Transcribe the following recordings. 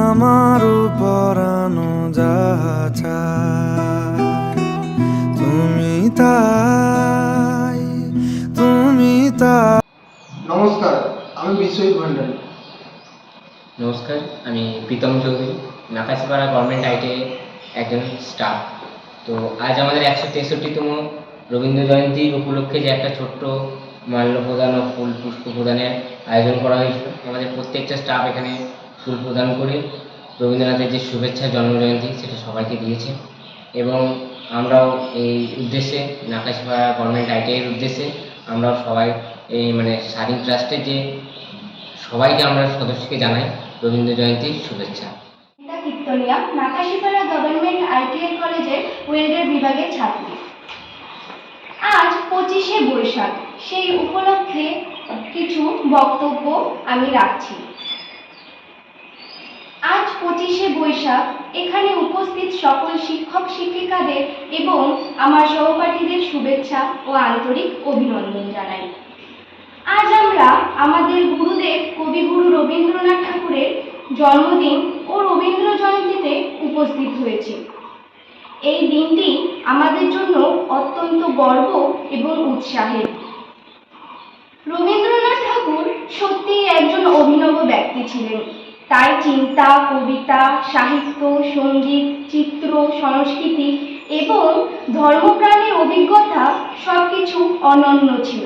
আমার পরানো যাহা তুমি তাই তুমি তাই। নমস্কার। নমস্কার, আমি প্রীতম চৌধুরী। নাকাশিপাড়া গভর্নমেন্ট আইটিআই একজন স্টাফ তো আজ আমাদের একশো তেষট্টিতম রবীন্দ্র জয়ন্তীর উপলক্ষে যে একটা ছোট্ট মাল্য প্রদান ও ফুল পুষ্প প্রদানের আয়োজন করা হয়েছিল, আমাদের প্রত্যেকটা স্টাফ এখানে ফুল প্রদান করে রবীন্দ্রনাথের যে শুভেচ্ছা জন্মজয়ন্তী সেটা সবাইকে দিয়েছে। এবং আমরাও এই উদ্দেশ্যে, নাকাশিপাড়া গভর্নমেন্ট আইটিআইয়ের উদ্দেশ্যে, আমরাও সবাই এই মানে স্বাধীন ট্রাস্টের যে সবাইকে আমরা সদস্যকে জানাই রবীন্দ্র জয়ন্তীর শুভেচ্ছা। নাকাশিপাড়া গভর্নমেন্ট আইটিআই কলেজের ওয়েলডার বিভাগের ছাত্রী। আজ পঁচিশে বৈশাখ, সেই উপলক্ষে কিছু বক্তব্য আমি রাখছি। আজ পঁচিশে বৈশাখ, এখানে উপস্থিত সকল শিক্ষক শিক্ষিকাদের এবং আমার সহপাঠীদের শুভেচ্ছা ও আন্তরিক অভিনন্দন জানাই। আমাদের গুরুদেব কবিগুরু রবীন্দ্রনাথ ঠাকুরের জন্মদিন ও রবীন্দ্র জয়ন্তীতে উপস্থিত হয়েছি। এই দিনটি আমাদের জন্য অত্যন্ত গর্ব এবং উৎসাহের। রবীন্দ্রনাথ ঠাকুর সত্যিই একজন অভিনব ব্যক্তি ছিলেন। তাই চিন্তা, কবিতা, সাহিত্য, সংগীত, চিত্র, সংস্কৃতি এবং ধর্মপ্রাণের অভিজ্ঞতা সবকিছু অনন্য ছিল।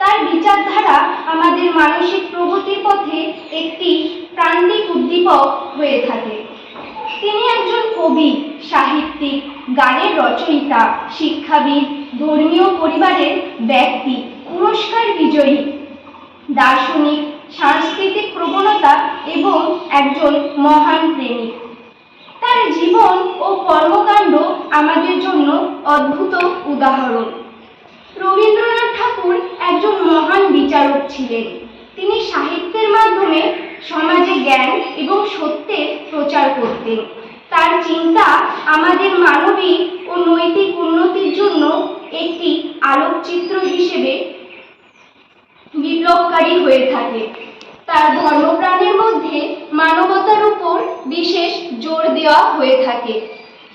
তার বিচারধারা আমাদের মানসিক প্রগতির পথে একটি প্রান্তিক উদ্দীপক হয়ে থাকে। তিনি একজন কবি, সাহিত্যিক, গানের রচয়িতা, শিক্ষাবিদ, ধর্মীয় পরিবারের ব্যক্তি, পুরস্কার বিজয়ী, দার্শনিক, সাংস্কৃতিক প্রবণতা এবং একজন মহান প্রেমিক। তার জীবন ও কর্মকাণ্ড আমাদের জন্য অদ্ভুত উদাহরণ। রবীন্দ্রনাথ ঠাকুর একজন মহান বিচারক ছিলেন। তিনি সাহিত্যের মাধ্যমে সমাজে জ্ঞান এবং সত্যের প্রচার করতেন। তার চিন্তা আমাদের মানবিক ও নৈতিক উন্নতির জন্য একটি আলোকচিত্র হিসেবে বিপ্লবকারী হয়ে থাকে। তার ধর্মপ্রাণের মধ্যে মানবতার উপর বিশেষ জোর দেওয়া হয়ে থাকে।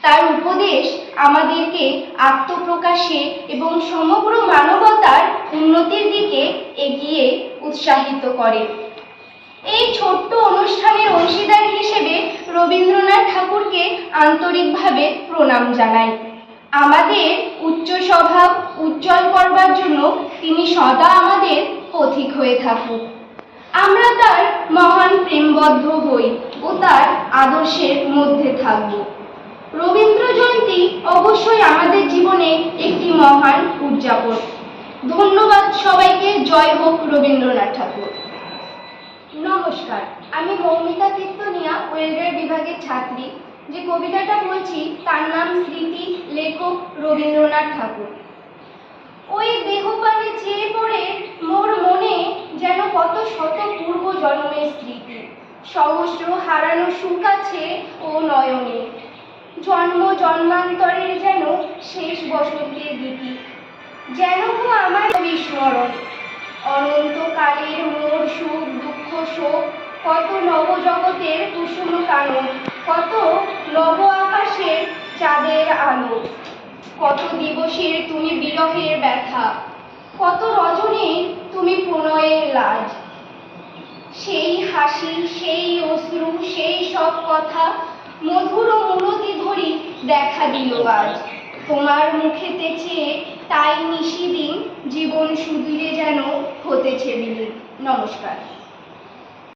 তার উপদেশ আমাদেরকে আত্মপ্রকাশে এবং সমগ্র মানবতার উন্নতির দিকে এগিয়ে উৎসাহিত করে। এই ছোট্ট অনুষ্ঠানের অংশীদার হিসেবে রবীন্দ্রনাথ ঠাকুরকে আন্তরিকভাবে প্রণাম জানাই। আমাদের উচ্চ স্বভাব উজ্জ্বল করবার জন্য তিনি সদা আমাদের পথিক হয়ে থাকুক। আমরা তার মহান প্রেমবদ্ধ হই ও তার আদর্শের মধ্যে থাকব। রবীন্দ্র জয়ন্তী অবশ্যই আমাদের জীবনে একটি মহান উদযাপন ধন্যবাদ সবাইকে, জয় হোক রবীন্দ্রনাথ ঠাকুর। নমস্কার, আমি মৌমিতা কীর্তনিয়া ওয়েলডার বিভাগের ছাত্রী। যে কবিতাটা বলছি, তার নাম স্মৃতি, লেখক রবীন্দ্রনাথ ঠাকুর। ওই দেহপানে চেয়ে পড়ে মোর মনে যেন কত শত পূর্ব জন্মের স্মৃতি। সহস্র হারানো সুখ আছে ও নয়নে। জন্ম জন্মান্তরের যেন শেষ বসন্তের গীতি। যেন আমার বিস্মরণ। অনন্তকালের মোর সুখ, দুঃখ, শোক, কত নবজগতের কুসুম কানন, কত নব আকাশের চাঁদের আলো। কত দিবসের তুমি বিরহের ব্যথা, কত রজনীর তুমি প্রণয়ের লাজ। সেই হাসি, সেই অশ্রু, সেই সব কথা মধুর মূরতি ধরি দেখা দিল আজ। তোমার মুখেতে চেয়ে তাই নিশিদিন জীবন সুদূরে যেন হতেছে বিলীন নমস্কার।